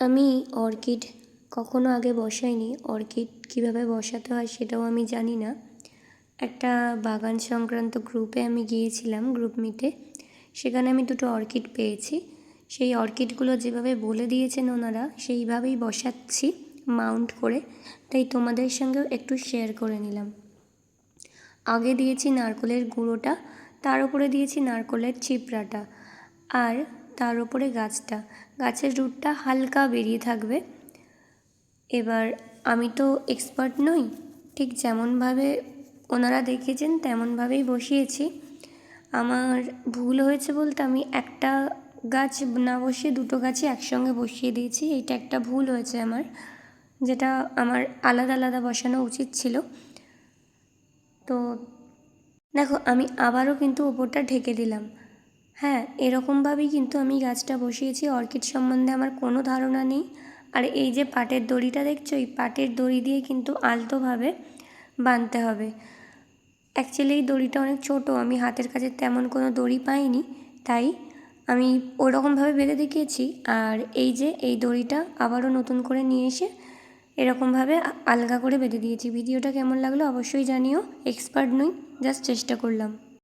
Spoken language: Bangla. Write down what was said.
আমি অর্কিড কখনো আগে বসাইনি। অর্কিড কীভাবে বসাতে হয় সেটাও আমি জানি না। একটা বাগান সংক্রান্ত গ্রুপে আমি গিয়েছিলাম গ্রুপ মিটে সেখানে আমি দুটো অর্কিড পেয়েছি। সেই অর্কিডগুলো যেভাবে বলে দিয়েছেন ওনারা, সেইভাবেই বসাচ্ছি মাউন্ট করে। তাই তোমাদের সঙ্গেও একটু শেয়ার করে নিলাম। আগে দিয়েছি নারকলের গুঁড়োটা, তার উপরে দিয়েছি নারকলের চিপড়াটা আর তার উপরে গাছটা। গাছের রুটটা হালকা বেরিয়ে থাকবে। এবার আমি তো এক্সপার্ট নই, ঠিক যেমনভাবে ওনারা দেখেছেন তেমনভাবেই বসিয়েছি। আমার ভুল হয়েছে বলতে আমি একটা গাছ না বসিয়ে দুটো গাছই একসঙ্গে বসিয়ে দিয়েছি, এইটা একটা ভুল হয়েছে আমার, যেটা আমার আলাদা আলাদা বসানো উচিত ছিল। তো দেখো, আমি আবারও কিন্তু ওপরটা ঢেকে দিলাম। হ্যাঁ এরকমভাবেই কিন্তু আমি গাছটা বসিয়েছি। অর্কিড সম্বন্ধে আমার কোনো ধারণা নেই। আর এই যে পাটের দড়িটা দেখছ, এই পাটের দড়ি দিয়ে কিন্তু আলতোভাবে বাঁধতে হবে। অ্যাকচুয়ালি এই দড়িটা অনেক ছোট, আমি হাতের কাছে তেমন কোনো দড়ি পাইনি, তাই আমি ওরকমভাবে বেঁধে দেখিয়েছি। আর এই যে এই দড়িটা আবারও নতুন করে নিয়ে এসে এরকমভাবে আলগা করে বেঁধে দিয়েছি। ভিডিওটা কেমন লাগল অবশ্যই জানিও, এক্সপার্ট নই, জাস্ট চেষ্টা করলাম।